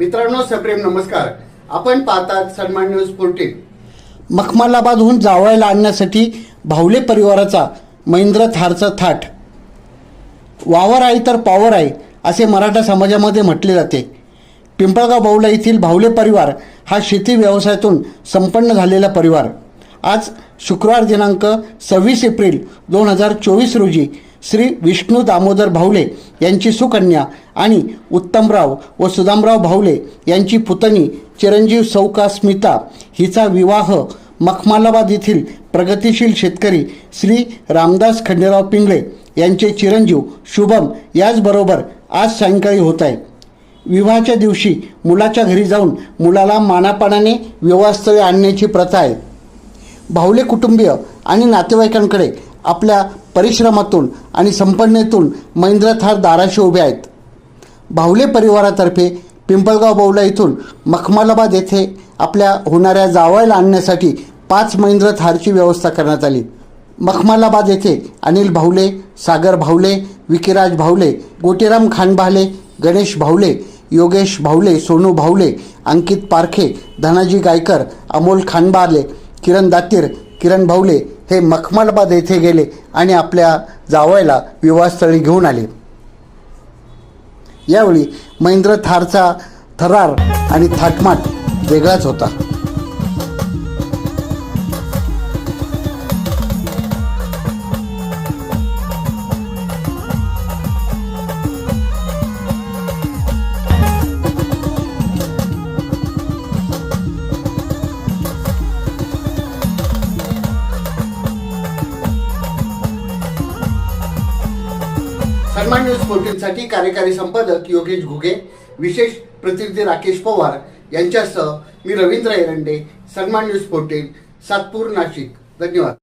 मित्रांनो सप्रेम नमस्कार. आपण पाहतात सन्मान न्यूज फोर्टीन मखमालाबादहून जावळायला आणण्यासाठी भावले परिवाराचा महिंद्र थारचा थाट. वावर आहे तर पॉवर आहे असे मराठा समाजामध्ये म्हटले जाते. पिंपळगाव बावला येथील भावले परिवार हा शेती व्यवसायातून संपन्न झालेला परिवार. आज शुक्रवार दिनांक सव्वीस एप्रिल दोन हजार चोवीस रोजी श्री विष्णू दामोदर भावले यांची सुकन्या आणि उत्तमराव व सुदामराव भावले यांची पुतणी चिरंजीव सौका स्मिता हिचा विवाह मखमालाबाद येथील प्रगतिशील शेतकरी श्री रामदास खंडेराव पिंगळे यांचे चिरंजीव शुभम याचबरोबर आज सायंकाळी होत आहे. विवाहाच्या दिवशी मुलाच्या घरी जाऊन मुलाला मानापानाने विवाहस्थळी आणण्याची प्रथा आहे. भावले कुटुंबीय आणि नातेवाईकांकडे आपल्या परिश्रमातून आणि संपन्नेतून महेंद्र थार दाराशी उभे आहेत. भावले परिवारातर्फे पिंपळगाव बौला इथून मखमालाबाद येथे आपल्या होणाऱ्या जावयाला आणण्यासाठी पाच महेंद्र थारची व्यवस्था करण्यात आली. मखमालाबाद येथे अनिल भावले सागर भावले विकिराज भावले गोटीराम खानभाले गणेश भावले योगेश भावले सोनू भावले अंकित पारखे धनाजी गायकर अमोल खानबाले किरण दातीर किरण भावले हे मखमलबाद येथे गेले आणि आपल्या जावयाला विवाहस्थळी घेऊन आले. यावेळी महेंद्र थारचा थरार आणि थाटमाट वेगळाच होता. सन्मान न्यूज फोर्टीन साठी कार्यकारी संपादक योगेश घुगे विशेष प्रतिनिधी राकेश पवार यांच्यासह मी रवींद्र एरंडे सन्मान न्यूज फोर्टीन सातपूर नाशिक. धन्यवाद.